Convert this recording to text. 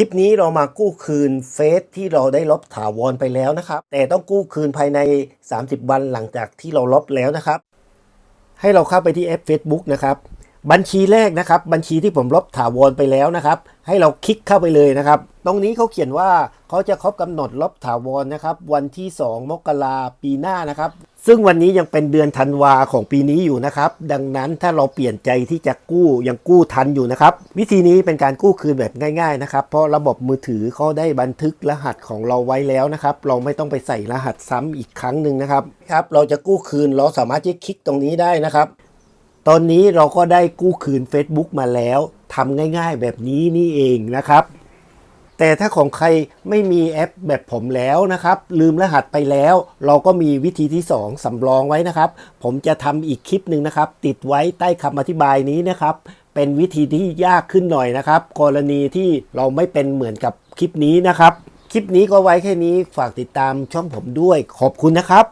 คลิปนี้เรามากู้คืนเฟซที่เราได้ลบถาวรไปแล้วนะครับ แต่ต้องกู้คืนภายใน 30 วันหลังจากที่เราลบแล้วนะครับ ให้เราเข้าไปที่แอป Facebook นะครับ บัญชีแรกนะครับ บัญชีที่ผมลบถาวรไปแล้วนะครับ ให้เราคลิกเข้าไปเลยนะครับ ตรงนี้เขาเขียนว่าเขาจะครบกำหนดลบถาวรนะครับ วันที่ 2 มกราปีหน้านะครับ ซึ่งวันนี้ยังเป็นเดือนธันวาของปีนี้อยู่นะครับ ดังนั้นถ้าเราเปลี่ยนใจที่จะกู้ยังกู้ทันอยู่นะครับ วิธีนี้เป็นการกู้คืนแบบง่าย ๆนะครับ เพราะระบบมือถือเขาได้บันทึกรหัสของเราไว้แล้วนะครับ เราไม่ต้องไปใส่รหัสซ้ำอีกครั้งหนึ่งนะครับครับ เราจะกู้คืนเราสามารถที่คลิกตรงนี้ได้นะครับ ตอนนี้เราก็ได้กู้คืน Facebook มาแล้วทำง่าย ๆ แบบนี้นี่เองนะครับ แต่ถ้าของใครไม่มีแอปแบบผมแล้วนะครับ ลืมรหัสไปแล้ว เราก็มีวิธีที่ 2สำรองไว้นะครับ ผมจะทำอีกคลิปหนึ่งนะครับ ติดไว้ใต้คำอธิบายนี้นะครับ เป็นวิธีที่ยากขึ้นหน่อยนะครับ กรณีที่เราไม่เป็นเหมือนกับคลิปนี้นะครับ คลิปนี้ก็ไว้แค่นี้ฝากติดตามช่องผมด้วยขอบคุณนะครับ